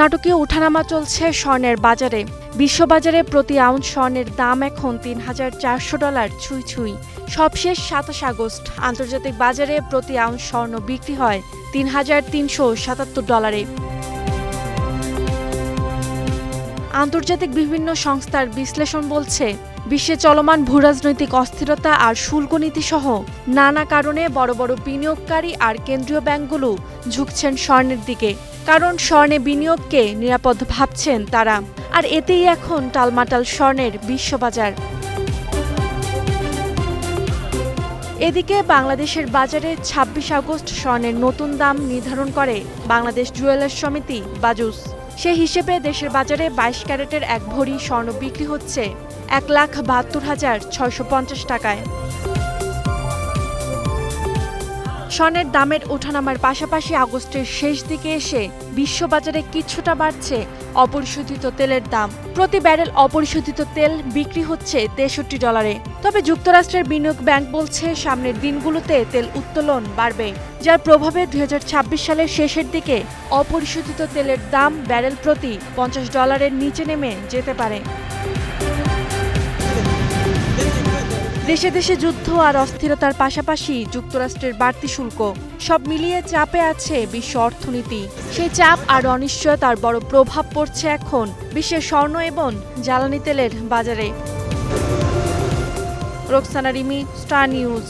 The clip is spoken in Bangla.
নাটকীয় উঠানামা চলছে স্বর্ণের বাজারে। বিশ্ববাজারে প্রতি আউন্স স্বর্ণের দাম এখন তিন হাজার চারশো ডলার ছুঁই ছুঁই। সবশেষ সাতাশ আগস্ট আন্তর্জাতিক বাজারে প্রতি আউন্স স্বর্ণ বিক্রি হয় তিন হাজার তিনশো সাতাত্তর ডলারে। আন্তর্জাতিক বিভিন্ন সংস্থার বিশ্লেষণ বলছে বিশ্বে চলমান ভূরাজনৈতিক অস্থিরতা আর শুল্ক নীতি সহ নানা কারণে বড় বড় বিনিয়োগকারী আর কেন্দ্রীয় ব্যাংকগুলো ঝুঁকছেন স্বর্ণের দিকে। কারণ স্বর্ণে বিনিয়োগকে নিরাপদ ভাবছেন তারা। আর এতেই এখন টালমাটাল স্বর্ণের বিশ্ববাজার। এদিকে বাংলাদেশের বাজারে ছাব্বিশ আগস্ট স্বর্ণের নতুন দাম নির্ধারণ করে বাংলাদেশ জুয়েলার্স সমিতি, বাজুস। সে হিসেবে দেশের বাজারে বাইশ ক্যারেটের এক ভরি স্বর্ণ বিক্রি হচ্ছে এক লাখ বাহাত্তর হাজার ছয়শো পঞ্চাশ টাকায়। স্বর্ণের দামের ওঠানামার পাশাপাশি আগস্টের শেষ দিকে এসে বিশ্ববাজারে কিছুটা বাড়ছে অপরিশোধিত তেলের দাম। প্রতি ব্যারেল অপরিশোধিত তেল বিক্রি হচ্ছে তেষট্টি ডলারে। তবে যুক্তরাষ্ট্রের বিনিয়োগ ব্যাংক বলছে, সামনের দিনগুলোতে তেল উত্তোলন বাড়বে, যার প্রভাবে দুই হাজার ছাব্বিশ সালের শেষের দিকে অপরিশোধিত তেলের দাম ব্যারেল প্রতি পঞ্চাশ ডলারের নিচে নেমে যেতে পারে। দেশে দেশে যুদ্ধ আর অস্থিরতার পাশাপাশি যুক্তরাষ্ট্রের বাড়তি শুল্ক, সব মিলিয়ে চাপে আছে বিশ্ব অর্থনীতি। সেই চাপ আর অনিশ্চয়তার বড় প্রভাব পড়ছে এখন বিশ্বের স্বর্ণ এবং জ্বালানি তেলের বাজারে। Roksana Rimi, Star News.